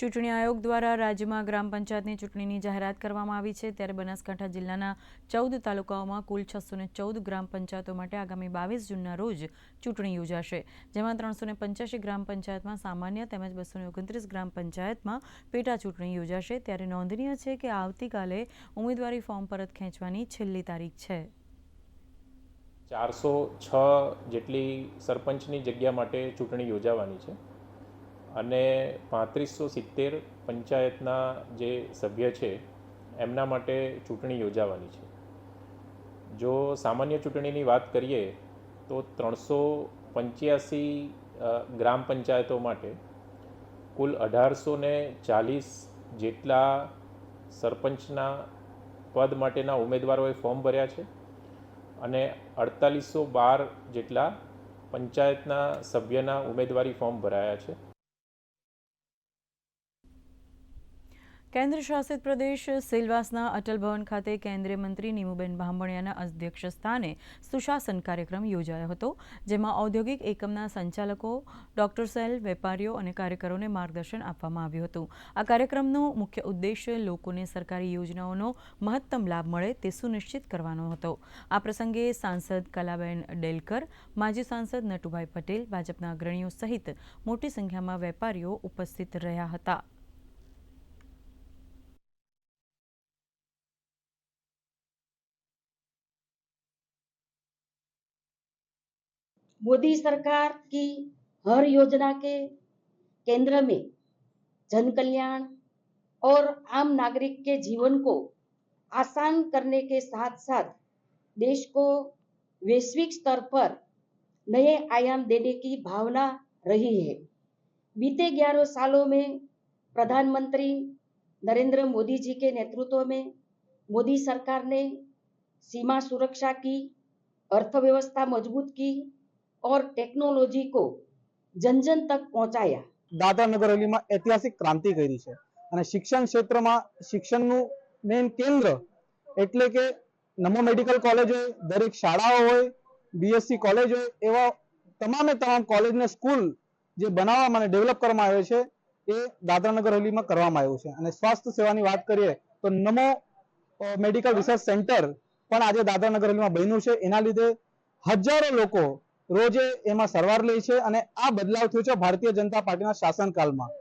ચૂંટણી આયોગ દ્વારા રાજ્યમાં ગ્રામ પંચાયતની ચૂંટણીની જાહેરાત કરવામાં આવી છે. ત્યારે બનાસકાંઠા જિલ્લાના ચૌદ તાલુકાઓમાં કુલ છસો ચૌદ ગ્રામ પંચાયતો માટે આગામી બાવીસ જૂનના રોજ ચૂંટણી યોજાશે. જેમાં ત્રણસો પંચ્યાસી ગ્રામ પંચાયતમાં સામાન્ય તેમજ બસો ઓગણત્રીસ ગ્રામ પંચાયતમાં પેટા ચૂંટણી યોજાશે. ત્યારે નોંધનીય છે કે આવતીકાલે ઉમેદવારી ફોર્મ પરત ખેંચવાની છેલ્લી તારીખ છે. ચારસો છ જેટલી સરપંચની જગ્યા માટે ચૂંટણી યોજાવાની છે. અને પાંત્રીસો સિત્તેર પંચાયતના જે સભ્ય છે, એમના માટે ચૂંટણી યોજાવાની છે. જો સામાન્ય ચૂંટણીની વાત કરીએ, તો ત્રણસો પંચ્યાસી ગ્રામ પંચાયતો માટે કુલ અઢારસો ને ચાલીસ જેટલા સરપંચના પદ માટેના ઉમેદવારોએ ફોર્મ ભર્યા છે અને અડતાલીસો બાર જેટલા પંચાયતના સભ્યના ઉમેદવારી ફોર્મ ભરાયા છે. કેન્દ્ર શાસિત પ્રદેશ સેલવાસના અટલ ભવન ખાતે કેન્દ્રીય મંત્રી નીમુબેન બાંભણિયાના અધ્યક્ષ સ્થાને સુશાસન કાર્યક્રમ યોજાયો હતો, જેમાં ઔદ્યોગિક એકમના સંચાલકો, ડોક્ટર સેલ, વેપારીઓ અને કાર્યકરોને માર્ગદર્શન આપવામાં આવ્યું હતું. આ કાર્યક્રમનો મુખ્ય ઉદ્દેશ્ય લોકોને સરકારી યોજનાઓનો મહત્તમ લાભ મળે તે સુનિશ્ચિત કરવાનો હતો. આ પ્રસંગે સાંસદ કલાબેન ડેલકર, માજી સાંસદ નટુભાઈ પટેલ, ભાજપના અગ્રણીઓ સહિત મોટી સંખ્યામાં વેપારીઓ ઉપસ્થિત રહ્યા હતા. मोदी सरकार की हर योजना के केंद्र में जन कल्याण और आम नागरिक के जीवन को आसान करने के साथ साथ देश को वैश्विक स्तर पर नए आयाम देने की भावना रही है। बीते ग्यारह सालों में प्रधानमंत्री नरेंद्र मोदी जी के नेतृत्व में मोदी सरकार ने सीमा सुरक्षा की, अर्थव्यवस्था मज़बूत की और टेक्नोलॉजी को जन जन तक पहुंचाया દાદરા નગર હવેલીમાં ઐતિહાસિક ક્રાંતિ કરી છે અને શિક્ષણ ક્ષેત્રમાં શિક્ષણનું મેઇન કેન્દ્ર એટલે કે નમો મેડિકલ કોલેજ હોય દરેક શાળાઓ હોય બીએસસી કોલેજ હોય એવા તમામે તમામ કોલેજ ને સ્કૂલ જે બનાવવામાં અને ડેવલપ કરવામાં આવે છે એ દાદરા નગર હવેલીમાં કરવામાં આવ્યું છે અને સ્વાસ્થ્ય સેવાની વાત કરીએ તો નમો મેડિકલ રિસર્ચ સેન્ટર પણ આજે દાદરા નગર હવેલીમાં બન્યું છે એના લીધે હજારો લોકો રોજે એમાં સરવાર લે છે અને આ બદલાવ થયો છે ભારતીય જનતા પાર્ટીના શાસનકાળમાં.